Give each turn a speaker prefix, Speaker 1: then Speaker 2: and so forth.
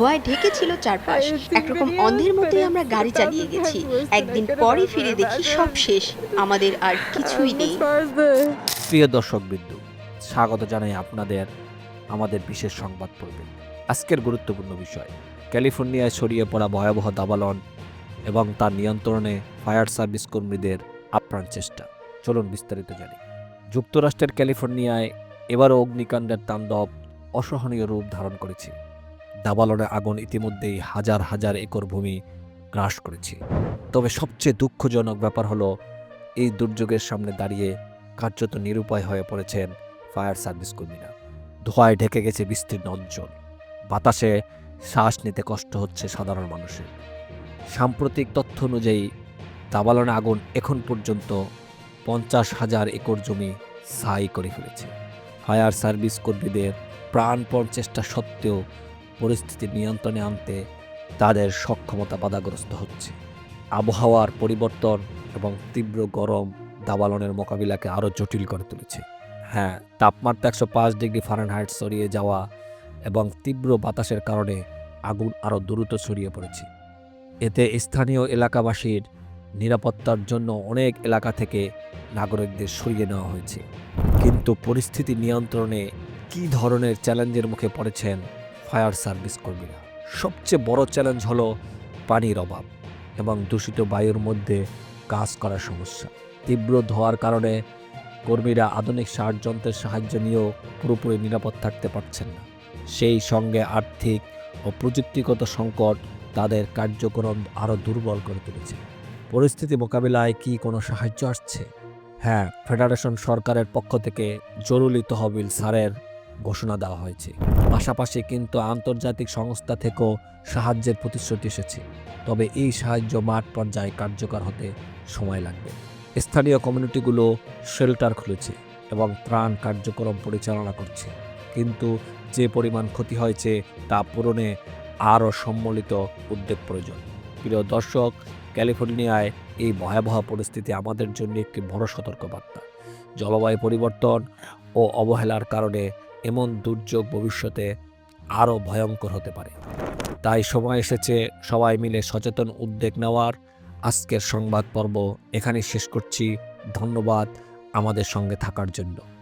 Speaker 1: ধোঁয়ায় ঢেকেছিল চারপাশ। একরকম অন্ধের মতোই আমরা গাড়ি চালিয়ে গেছি। একদিন পরে ফিরে দেখি সব শেষ। আমাদের আর কিছুই নেই।
Speaker 2: প্রিয় দর্শক বিন্দু স্বাগত জানাই আপনাদের আমাদের বিশেষ সংবাদ পড়বে আজকের গুরুত্বপূর্ণ বিষয় ক্যালিফোর্নিয়ায় ছড়িয়ে পড়া ভয়াবহ দাবালন এবং তার নিয়ন্ত্রণে ফায়ার সার্ভিস কর্মীদের আপ্রাণ চেষ্টা। চলুন বিস্তারিত জানি। যুক্তরাষ্ট্রের ক্যালিফোর্নিয়ায় এবারও অগ্নিকাণ্ডের তাণ্ডব অসহনীয় রূপ ধারণ করেছে। দাবালনে আগুন ইতিমধ্যেই হাজার হাজার একর ভূমি গ্রাস করেছে। তবে সবচেয়ে দুঃখজনক ব্যাপার হলো, এই দুর্যোগের সামনে দাঁড়িয়ে কার্যত নিরুপায় হয়ে পড়েছেন ফায়ার সার্ভিস কর্মীরা। ধোঁয়ায় ঢেকে গেছে বিস্তীর্ণ অঞ্চল। বাতাসে শ্বাস নিতে কষ্ট হচ্ছে সাধারণ মানুষের। সাম্প্রতিক তথ্য অনুযায়ী, দাবালনে আগুন এখন পর্যন্ত পঞ্চাশ হাজার একর জমি ছাই করে ফেলেছে। ফায়ার সার্ভিস কর্মীদের প্রাণপণ চেষ্টা সত্ত্বেও পরিস্থিতি নিয়ন্ত্রণে আনতে তাদের সক্ষমতা বাধাগ্রস্ত হচ্ছে। আবহাওয়ার পরিবর্তন এবং তীব্র গরম দাবালনের মোকাবিলাকে আরও জটিল করে তুলেছে। হ্যাঁ তাপমাত্রা একশো পাঁচ ডিগ্রি ফারেনহাইট সরিয়ে যাওয়া এবং তীব্র বাতাসের কারণে আগুন আরও দ্রুত ছড়িয়ে পড়েছে। এতে স্থানীয় এলাকাবাসীর নিরাপত্তার জন্য অনেক এলাকা থেকে নাগরিকদের সরিয়ে নেওয়া হয়েছে। কিন্তু পরিস্থিতি নিয়ন্ত্রণে কী ধরনের চ্যালেঞ্জের মুখে পড়েছেন ফায়ার সার্ভিস কর্মীরা। সবচেয়ে বড় চ্যালেঞ্জ হলো পানির অভাব এবং দূষিত বায়ুর মধ্যে কাজ করার সমস্যা। তীব্র ধোয়ার কারণে কর্মীরা আধুনিক সার যন্ত্রের সাহায্য নিয়েও পুরোপুরি নিরাপদ থাকতে পারছেন না। সেই সঙ্গে আর্থিক ও প্রযুক্তিগত সংকট তাদের কার্যক্রম আরও দুর্বল করে তুলেছে। পরিস্থিতি মোকাবিলায় কি কোনো সাহায্য আসছে? হ্যাঁ ফেডারেশন সরকারের পক্ষ থেকে জরুরি তহবিল সারের ঘোষণা দেওয়া হয়েছে। পাশাপাশি কিন্তু আন্তর্জাতিক সংস্থা থেকেও সাহায্যের প্রতিশ্রুতি এসেছে। তবে এই সাহায্য মাঠ পর্যায়ে কার্যকর হতে সময় লাগবে। স্থানীয় কমিউনিটিগুলো শেল্টার খুলেছে এবং ত্রাণ কার্যক্রম পরিচালনা করছে। কিন্তু যে পরিমাণ ক্ষতি হয়েছে তা পূরণে আরও সম্মিলিত উদ্যোগ প্রয়োজন। প্রিয় দর্শক, ক্যালিফোর্নিয়ায় এই ভয়াবহ পরিস্থিতি আমাদের জন্য একটি বড় সতর্কবার্তা। জলবায়ু পরিবর্তন ও অবহেলার কারণে এমন দুর্যোগ ভবিষ্যতে আরও ভয়ঙ্কর হতে পারে। তাই সময় এসেছে সবাই মিলে সচেতন উদ্যোগ নেওয়ার। আজকের সংবাদ পর্ব এখানে শেষ করছি। ধন্যবাদ আমাদের সঙ্গে থাকার জন্য।